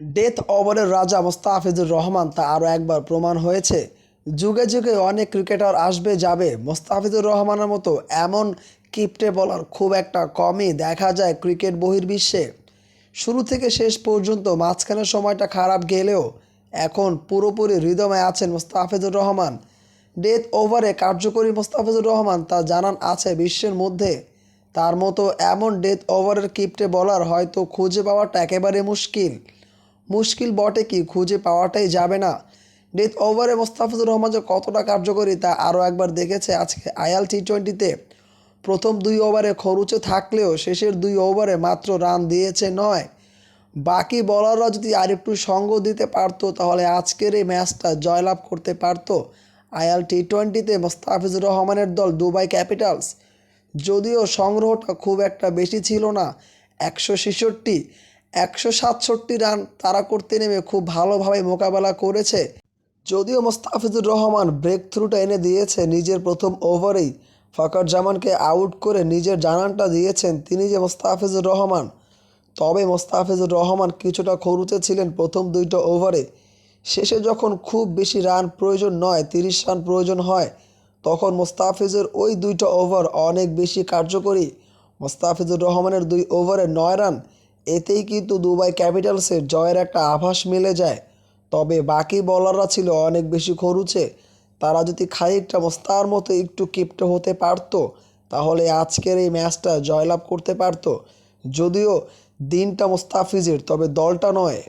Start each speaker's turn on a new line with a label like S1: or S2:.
S1: Death ওভারের রাজা মোস্তাফিজুর রহমান তা আরও একবার প্রমাণ হয়েছে। যুগে যুগে অনেক ক্রিকেটার আসবে, যাবে। মোস্তাফিজুর রহমানের মতো এমন কিপটে বলার খুব একটা কমই দেখা যায় ক্রিকেট বহির্বিশ্বে। শুরু থেকে শেষ পর্যন্ত মাঝখানের সময়টা খারাপ গেলেও এখন পুরোপুরি হৃদমে আছেন মোস্তাফিজুর রহমান। ডেথ ওভারে কার্যকরী মোস্তাফিজুর রহমান তা জানান আছে বিশ্বের মধ্যে। তার মতো এমন ডেথ ওভারের কিপটে বলার হয়তো খুঁজে পাওয়াটা একেবারে মুশকিল। মুশকিল বটে কি? খুঁজে পাওয়াটাই যাবে না। ডেথ ওভারে মোস্তাফিজুর রহমান যে কতটা কার্যকরী তা আরও একবার দেখেছে আজকে আইএল টি টোয়েন্টিতে প্রথম দুই ওভারে খরুচে থাকলেও শেষের দুই ওভারে মাত্র রান দিয়েছে নয়। বাকি বলাররা যদি আরেকটু সঙ্গ দিতে পারতো, তাহলে আজকের এই ম্যাচটা জয়লাভ করতে পারতো আইএল টি টোয়েন্টিতে মোস্তাফিজুর রহমানের দল দুবাই ক্যাপিটালস। যদিও সংগ্রহটা খুব একটা বেশি ছিল না, একশো ছেষট্টি। একশো সাতষট্টি রান তারা করতে নেমে খুব ভালোভাবে মোকাবেলা করেছে। যদিও মোস্তাফিজুর রহমান ব্রেক থ্রুটা এনে দিয়েছে নিজের প্রথম ওভারেই ফকর জামানকে আউট করে নিজের জানানটা দিয়েছেন তিনি যে মোস্তাফিজুর রহমান। তবে মোস্তাফিজুর রহমান কিছুটা খরুচে ছিলেন প্রথম দুইটা ওভারে। শেষে যখন খুব বেশি রান প্রয়োজন নয়, তিরিশ রান প্রয়োজন হয়, তখন মোস্তাফিজের ওই দুইটা ওভার অনেক বেশি কার্যকরী। মোস্তাফিজুর রহমানের দুই ওভারে নয় রান এতেই কিন্তু দুবাই ক্যাপিটালসের জয়ের একটা আভাস মিলে যায়। তবে বাকি বলাররা ছিল অনেক বেশি খরুচে। তারা যদি খানিকটা মোস্তার মতো একটু কিপ্ট হতে পারত, তাহলে আজকের এই ম্যাচটা জয়লাভ করতে পারত। যদিও দিনটা মোস্তাফিজের, তবে দলটা নয়।